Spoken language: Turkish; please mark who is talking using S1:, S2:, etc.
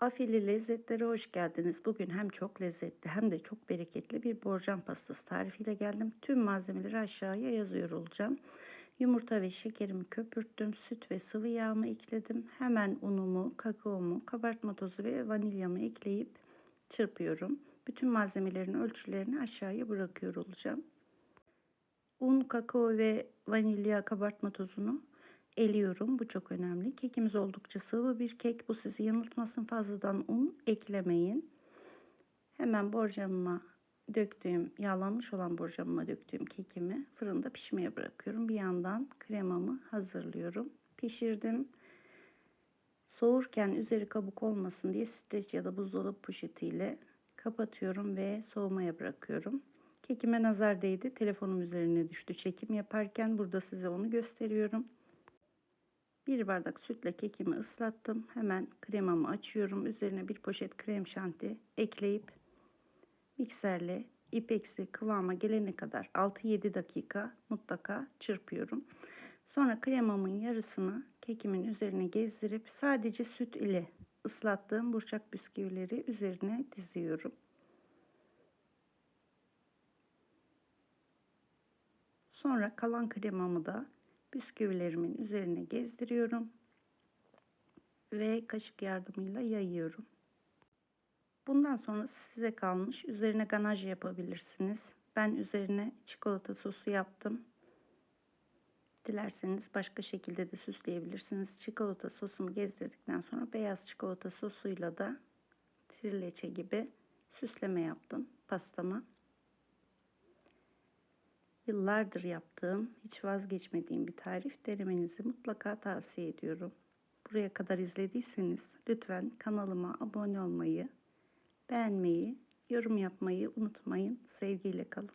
S1: Afili lezzetlere hoş geldiniz. Bugün hem çok lezzetli hem de çok bereketli bir borcam pastası tarifiyle geldim. Tüm malzemeleri aşağıya yazıyor olacağım. Yumurta ve şekerimi köpürttüm. Süt ve sıvı yağımı ekledim. Hemen unumu, kakaomu, kabartma tozu ve vanilyamı ekleyip çırpıyorum. Bütün malzemelerin ölçülerini aşağıya bırakıyor olacağım. Un, kakao ve vanilya kabartma tozunu eliyorum. Bu çok önemli. Kekimiz oldukça sıvı bir kek. Bu sizi yanıltmasın. Fazladan un eklemeyin. Hemen borcamıma döktüğüm, yağlanmış olan borcamıma döktüğüm kekimi fırında pişmeye bırakıyorum. Bir yandan kremamı hazırlıyorum. Pişirdim. Soğurken üzeri kabuk olmasın diye streç ya da buzdolabı poşetiyle kapatıyorum ve soğumaya bırakıyorum. Kekime nazar değdi. Telefonum üzerine düştü çekim yaparken. Burada size onu gösteriyorum. Bir bardak sütle kekimi ıslattım. Hemen kremamı açıyorum. Üzerine bir poşet krem şanti ekleyip mikserle ipeksi kıvama gelene kadar 6-7 dakika mutlaka çırpıyorum. Sonra kremamın yarısını kekimin üzerine gezdirip sadece süt ile ıslattığım burçak bisküvileri üzerine diziyorum. Sonra kalan kremamı da bisküvilerimin üzerine gezdiriyorum ve kaşık yardımıyla yayıyorum. Bundan sonra size kalmış. Üzerine ganaj yapabilirsiniz. Ben üzerine çikolata sosu yaptım. Dilerseniz başka şekilde de süsleyebilirsiniz. Çikolata sosumu gezdirdikten sonra beyaz çikolata sosuyla da trileçe gibi süsleme yaptım pastama. Yıllardır yaptığım, hiç vazgeçmediğim bir tarif denemenizi mutlaka tavsiye ediyorum. Buraya kadar izlediyseniz lütfen kanalıma abone olmayı, beğenmeyi, yorum yapmayı unutmayın. Sevgiyle kalın.